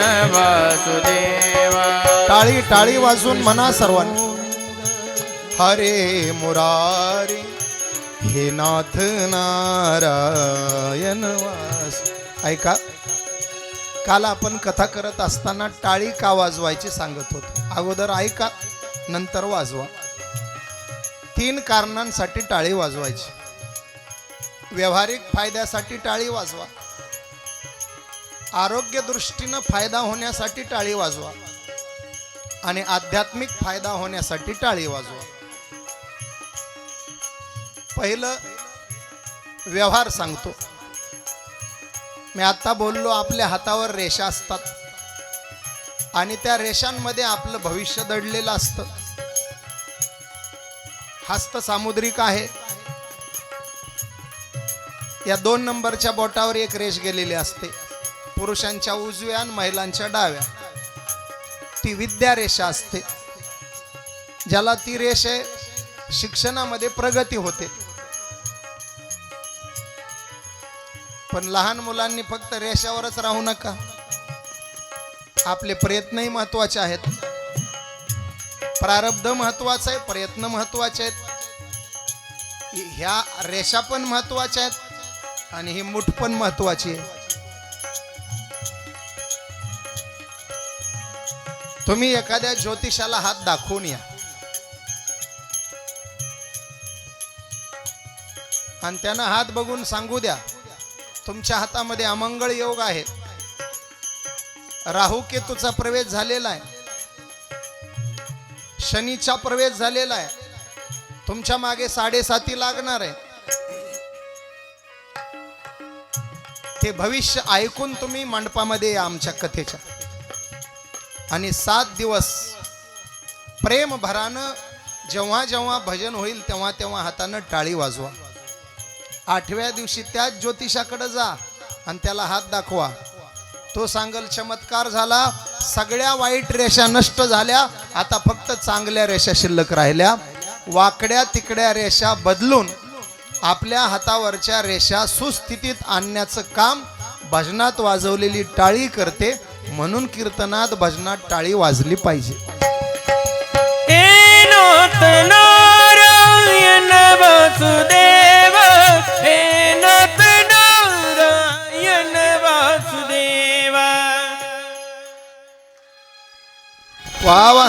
वासुदेवा। टाळी टाळी वाजून म्हणा सर्वांनी. हरे मुरारी हे नाथ नारायण वास. ऐका काल आपण कथा करत असताना टाळी का वाजवायची सांगत होतो? अगोदर ऐका नंतर वाजवा. तीन कारणांसाठी टाळी वाजवायची. व्यावहारिक फायद्यासाठी टाळी वाजवा. आरोग्य दृष्टीनं फायदा होण्यासाठी टाळी वाजवा आणि आध्यात्मिक फायदा होण्यासाठी टाळी वाजवा. पहिलं व्यवहार सांगतो. मी आता बोललो आपल्या हातावर रेषा असतात. आणि त्या रेषांमध्ये आपलं भविष्य दडलेलं असतं. हस्त सामुद्रिक आहे. या दोन नंबरच्या बोटावर एक रेष गेलेली असते. पुरुषांच्या उजव्या आणि महिलांच्या डाव्या. ती विद्या रेषा असते ज्याला ती रेषे शिक्षणामध्ये प्रगती होते. पण लहान मुलांनी फक्त रेषावरच राहू नका. आपले प्रयत्नही महत्त्वाचे आहेत. प्रारब्ध महत्वाचं आहे प्रयत्न महत्त्वाचे आहेत. ह्या रेषा पण महत्त्वाच्या आहेत आणि ही मुठ पण महत्वाची आहे. तुम्ही एखाद्या ज्योतिषाला हात दाखवून या. आणि त्यांना हात बघून सांगू द्या तुमच्या हातामध्ये अमंगळ योग आहे राहू केतूचा प्रवेश झालेला आहे. शनीचा प्रवेश झालेला आहे. तुमच्या मागे साडेसाती लागणार आहे. ते भविष्य ऐकून तुम्ही मंडपामध्ये या आमच्या कथेच्या. आणि सात दिवस प्रेम भरानं जेव्हा जेव्हा भजन होईल तेव्हा तेव्हा हातानं टाळी वाजवा. आठव्या दिवशी त्याच ज्योतिषाकडे जा आणि त्याला हात दाखवा. तो सांगल चमत्कार झाला. सगळ्या वाईट रेषा नष्ट झाल्या. आता फक्त चांगल्या रेषा शिल्लक राहिल्या. वाकड्या तिकड्या रेषा बदलून आपल्या हातावरच्या रेषा सुस्थितीत आणण्याचं काम भजनात वाजवलेली टाळी करते. म्हणून कीर्तनात भजनात टाळी वाजली पाहिजे. वासुदेव हे नाथ नारायण वासुदेवा. वा वा.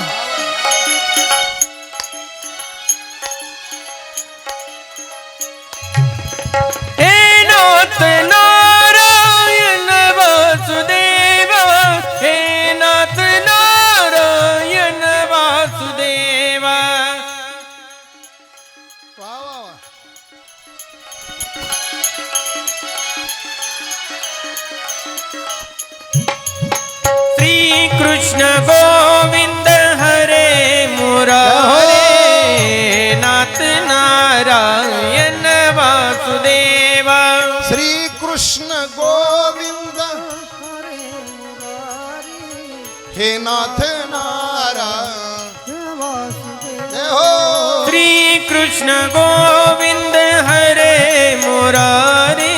कृष्ण गोविंद हरे मुरारे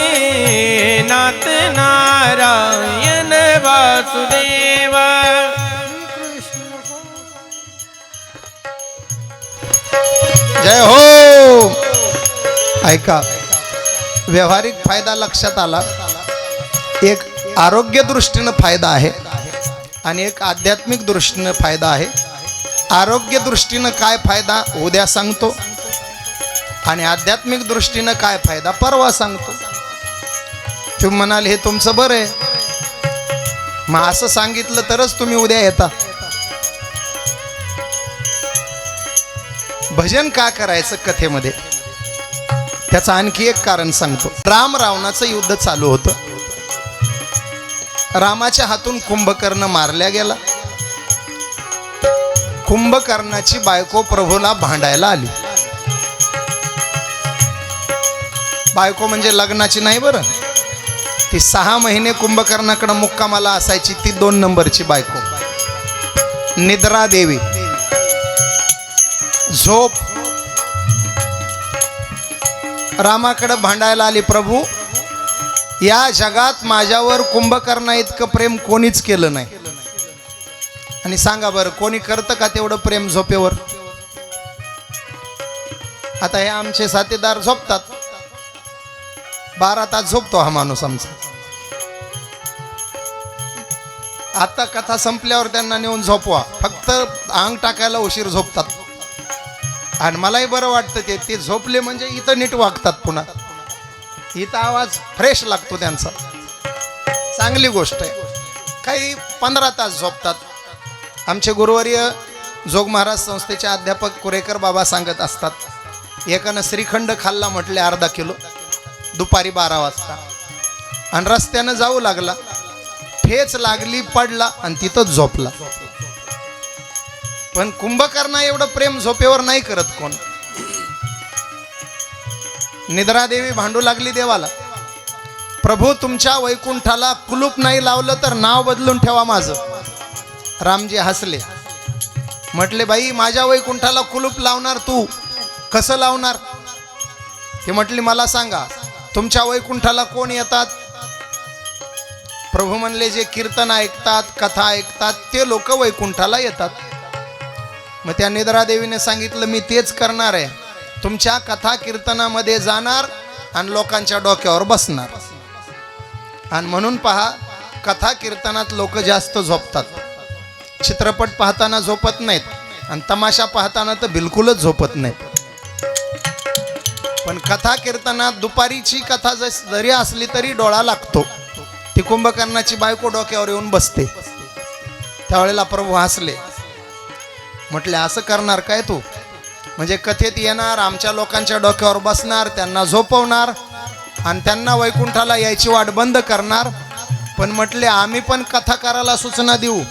नाथ नारायण वासुदेवा। जय हो। ऐका व्यावहारिक फायदा लक्षात आला. एक आरोग्य दृष्टीनं फायदा आहे आणि एक आध्यात्मिक दृष्टीनं फायदा आहे. आरोग्य दृष्टीनं काय फायदा? उद्या सांगतो. आणि आध्यात्मिक दृष्टीनं काय फायदा? परवा सांगतो. तुम्ही म्हणाल हे तुमचं बरं आहे. मग असं सांगितलं तरच तुम्ही उद्या येता. भजन का करायचं कथेमध्ये? त्याचं आणखी एक कारण सांगतो. राम रावणाचं युद्ध चालू होतं. रामाच्या हातून कुंभकर्ण मारल्या गेला. कुंभकर्णाची बायको प्रभूला भांडायला आली. बायको म्हणजे लग्नाची नाही बरं. ती सहा महिने कुंभकर्णाकडं मुक्कामाला असायची ती दोन नंबरची बायको. निद्रा देवी. झोप. रामाकडं भांडायला आली प्रभू. या जगात माझ्यावर कुंभकर्णा इतकं प्रेम कोणीच केलं नाही. आणि सांगा बरं कोणी करतं का तेवढं प्रेम झोपेवर? आता हे आमचे साथीदार झोपतात. बारा तास झोपतो हा माणूस आमचा. आता कथा संपल्यावर त्यांना नेऊन झोपवा. फक्त अंग टाकायला उशीर झोपतात. आणि मलाही बरं वाटतं ते. ते झोपले म्हणजे इथं नीट वागतात पुन्हा. इथं आवाज फ्रेश लागतो त्यांचा. चांगली गोष्ट आहे. काही पंधरा तास झोपतात. आमचे गुरुवर्य जोग महाराज संस्थेचे अध्यापक कुरेकर बाबा सांगत असतात. एकानं श्रीखंड खाल्ला म्हटले अर्धा किलो. दुपारी बारा वाजता. आणि रस्त्यानं जाऊ लागला. ठेच लागली पडला आणि तिथंच झोपला. पण कुंभकर्णा एवढं प्रेम झोपेवर नाही करत कोण. निद्रादेवी भांडू लागली देवाला. प्रभू तुमच्या वैकुंठाला कुलूप नाही लावलं तर नाव बदलून ठेवा माझं. रामजी हसले. म्हटले बाई माझ्या वैकुंठाला कुलूप लावणार तू? कसं लावणार? ते म्हटली मला सांगा तुमच्या वैकुंठाला कोण येतात? प्रभू म्हणले जे कीर्तन ऐकतात कथा ऐकतात ते लोक वैकुंठाला येतात. मग त्या निद्रादेवीने सांगितलं मी तेच करणार आहे. तुमच्या कथा कीर्तनामध्ये जाणार आणि लोकांच्या डोक्यावर बसणार. आणि म्हणून पहा कथा कीर्तनात लोक जास्त झोपतात. चित्रपट पाहताना झोपत नाहीत आणि तमाशा पाहताना तर बिलकुलच झोपत नाहीत. पण कथा कीर्तनात दुपारीची कथा जरी असली तरी डोळा लागतो. ती कुंभकर्णाची बायको डोक्यावर येऊन बसते. त्यावेळेला प्रभू हसले. म्हटले असं करणार काय तू? म्हणजे कथेत येणार आमच्या लोकांच्या डोक्यावर बसणार त्यांना झोपवणार आणि त्यांना वैकुंठाला यायची वाट बंद करणार. पण म्हटले आम्ही पण कथाकाराला सूचना देऊ.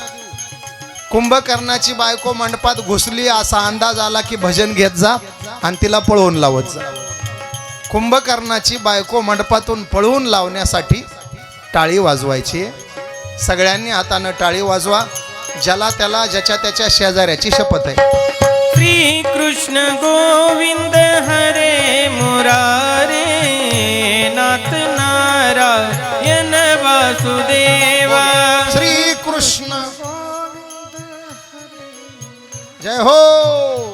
कुंभकर्णाची बायको मंडपात घुसली असा अंदाज आला की भजन घेत जा आणि तिला पळवून लावत जा. कुंभकर्णाची बायको मंडपातून पळवून लावण्यासाठी टाळी वाजवायची. सगळ्यांनी हातानं टाळी वाजवा. ज्याला त्याला ज्याच्या त्याच्या शेजाऱ्याची शपथ आहे. श्री कृष्ण गोविंद हरे मुरारे नाथ नारायण वासुदेवा. श्री कृष्ण जय हो!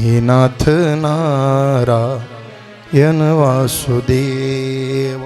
હે નાથ નારાયણ વાસુદેવ.